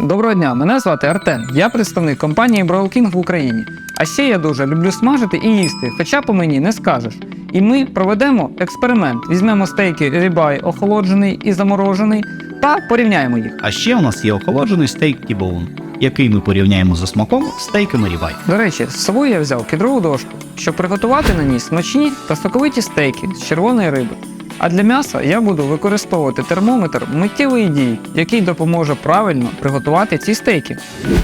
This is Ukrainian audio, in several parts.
Доброго дня, мене звати Артем. Я представник компанії Brawl King в Україні. А ще я дуже люблю смажити і їсти, хоча по мені не скажеш. І ми проведемо експеримент. Візьмемо стейки рібай охолоджений і заморожений та порівняємо їх. А ще у нас є охолоджений стейк T-Bone, який ми порівняємо за смаком з стейками рібай. До речі, з собою я взяв кедрову дошку, щоб приготувати на ній смачні та соковиті стейки з червоної риби. А для м'яса я буду використовувати термометр миттєвої дії, який допоможе правильно приготувати ці стейки.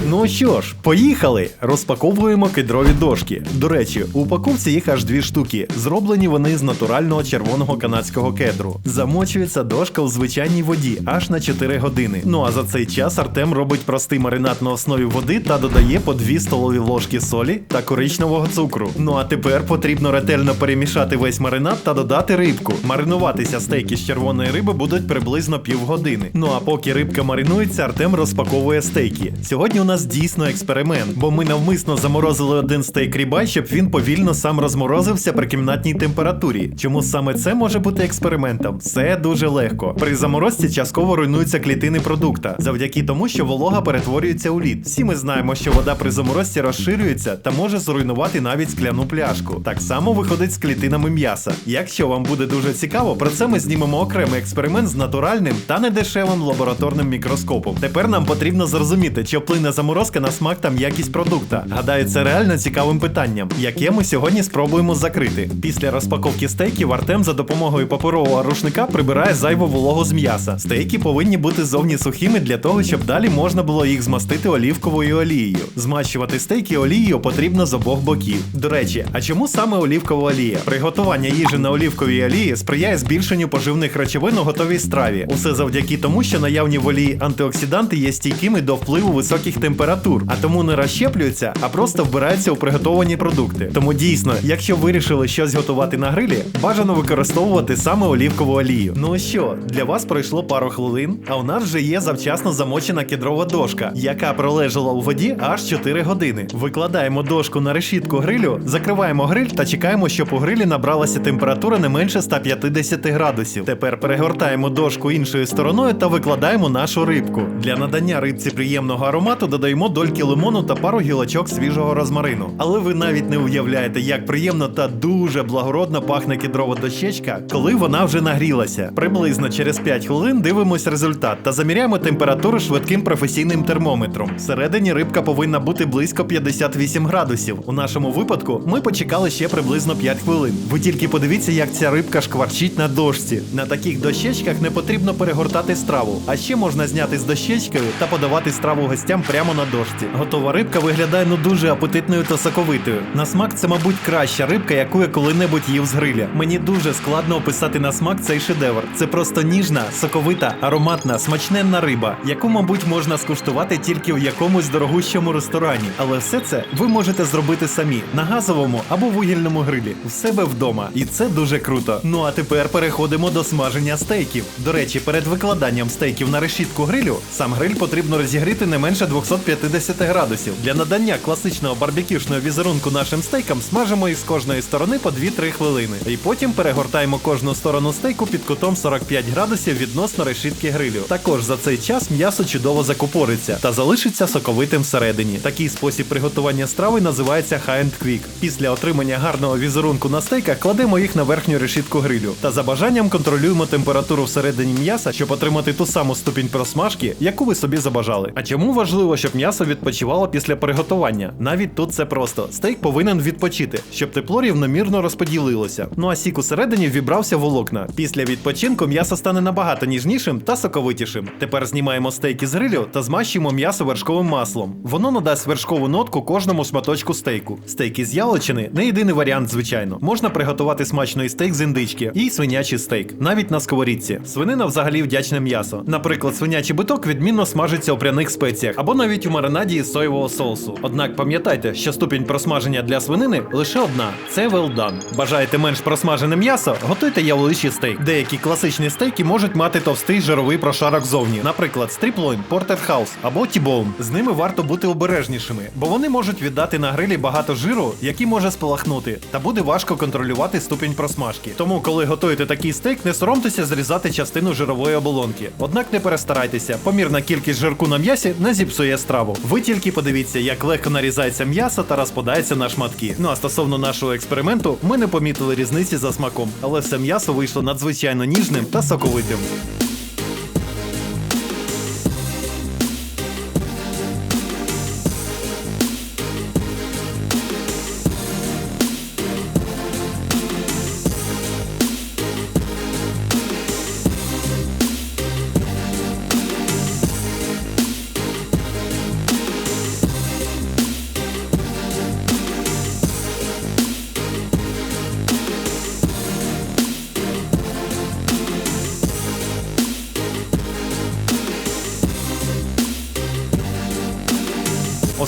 Ну що ж, поїхали! Розпаковуємо кедрові дошки. До речі, у упаковці їх аж дві штуки. Зроблені вони з натурального червоного канадського кедру. Замочується дошка у звичайній воді аж на 4 години. Ну а за цей час Артем робить простий маринад на основі води та додає по 2 столові ложки солі та коричневого цукру. Ну а тепер потрібно ретельно перемішати весь маринад та додати рибку. Маринуватися стейки з червоної риби будуть приблизно півгодини. Ну а поки рибка маринується, Артем розпаковує стейки. Сьогодні у нас дійсно експеримент, бо ми навмисно заморозили один стейк рібай, щоб він повільно сам розморозився при кімнатній температурі. Чому саме це може бути експериментом? Все дуже легко. При заморозці частково руйнуються клітини продукта, завдяки тому, що волога перетворюється у лід. Всі ми знаємо, що вода при заморозці розширюється та може зруйнувати навіть скляну пляшку. Так само виходить з клітинами м'яса. Якщо вам буде дуже цікаво, про це ми знімемо окремий експеримент з натуральним та недешевим лабораторним мікроскопом. Тепер нам потрібно зрозуміти, чи вплине заморозка на смак та м'якість продукта. Гадаю, це реально цікавим питанням, яке ми сьогодні спробуємо закрити. Після розпаковки стейків Артем за допомогою паперового рушника прибирає зайву вологу з м'яса. Стейки повинні бути зовні сухими для того, щоб далі можна було їх змастити олівковою олією. Змащувати стейки олією потрібно з обох боків. До речі, а чому саме олівкова олія? Приготування їжі на олівковій олії сприяє збільшенню поживних речовин у готовій страві. Усе завдяки тому, що наявні в олії антиоксиданти є стійкими до впливу високих температур, а тому не розщеплюються, а просто вбираються у приготовані продукти. Тому дійсно, якщо вирішили щось готувати на грилі, бажано використовувати саме олівкову олію. Ну що, для вас пройшло пару хвилин, а у нас вже є завчасно замочена кедрова дошка, яка пролежала у воді аж 4 години. Викладаємо дошку на решітку грилю, закриваємо гриль та чекаємо, щоб у грилі набралася температура не менше 150 градусів. Тепер перегортаємо дошку іншою стороною та викладаємо нашу рибку. Для надання рибці приємного аромату додаємо дольки лимону та пару гілочок свіжого розмарину. Але ви навіть не уявляєте, як приємно та дуже благородно пахне кедрова дощечка, коли вона вже нагрілася. Приблизно через 5 хвилин дивимось результат та заміряємо температуру швидким професійним термометром. Всередині рибка повинна бути близько 58 градусів. У нашому випадку ми почекали ще приблизно 5 хвилин. Ви тільки подивіться, як ця рибка шкварчить на дошці. На таких дощечках не потрібно перегортати страву, а ще можна зняти з дощечкою та подавати страву гостям прямо на дошці. Готова рибка виглядає ну дуже апетитною та соковитою. На смак це, мабуть, краща рибка, яку я коли-небудь їв з гриля. Мені дуже складно описати на смак цей шедевр. Це просто ніжна, соковита, ароматна, смачненна риба, яку, мабуть, можна скуштувати тільки в якомусь дорогущому ресторані. Але все це ви можете зробити самі на газовому або вугільному грилі в себе вдома. І це дуже круто. Ну а тепер переходимо до смаження стейків. До речі, перед викладанням стейків на решітку грилю сам гриль потрібно розігріти не менше 250 градусів. Для надання класичного барбекюшного візерунку нашим стейкам смажимо їх з кожної сторони по 2-3 хвилини. І потім перегортаємо кожну сторону стейку під кутом 45 градусів відносно решітки грилю. Також за цей час м'ясо чудово закупориться та залишиться соковитим всередині. Такий спосіб приготування страви називається high and quick. Після отримання гарного візерунку на стейках кладемо їх на верхню решітку грилю та за бажанням контролюємо температуру всередині м'яса, щоб отримати ту саму ступінь просмажки, яку ви собі забажали. А чому важливо, щоб м'ясо відпочивало після приготування? Навіть тут це просто. Стейк повинен відпочити, щоб тепло рівномірно розподілилося. Ну а сік усередині вібрався волокна. Після відпочинку м'ясо стане набагато ніжнішим та соковитішим. Тепер знімаємо стейк із грилю та змащуємо м'ясо вершковим маслом. Воно надасть вершкову нотку кожному шматочку стейку. Стейк із яловичини не єдиний варіант, звичайно. Можна приготувати смачний стейк з індички і свинячий стейк, навіть на сковорідці. Свинина взагалі вдячне м'ясо. Наприклад, свинячий биток відмінно смажиться у пряних спеціях або навіть у маринаді із соєвого соусу. Однак пам'ятайте, що ступінь просмаження для свинини лише одна це well done. Бажаєте менш просмажене м'ясо? Готуйте яловичий стейк. Деякі класичні стейки можуть мати товстий жировий прошарок зовні, наприклад, стріплойн, портерхаус або тібоун. З ними варто бути обережнішими, бо вони можуть віддати на грилі багато жиру, який може спалахнути, та буде важко контролювати ступінь просмажки. Тому, коли готуєте готуєте такий стейк, не соромтеся зрізати частину жирової оболонки. Однак не перестарайтеся, помірна кількість жирку на м'ясі не зіпсує страву. Ви тільки подивіться, як легко нарізається м'ясо та розпадається на шматки. Ну а стосовно нашого експерименту, ми не помітили різниці за смаком, але все м'ясо вийшло надзвичайно ніжним та соковитим.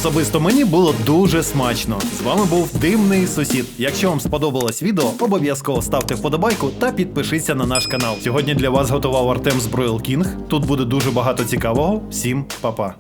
Особисто мені було дуже смачно. З вами був дивний сусід. Якщо вам сподобалось відео, обов'язково ставте вподобайку та підпишіться на наш канал. Сьогодні для вас готував Артем Збройл Кінг. Тут буде дуже багато цікавого. Всім па-па.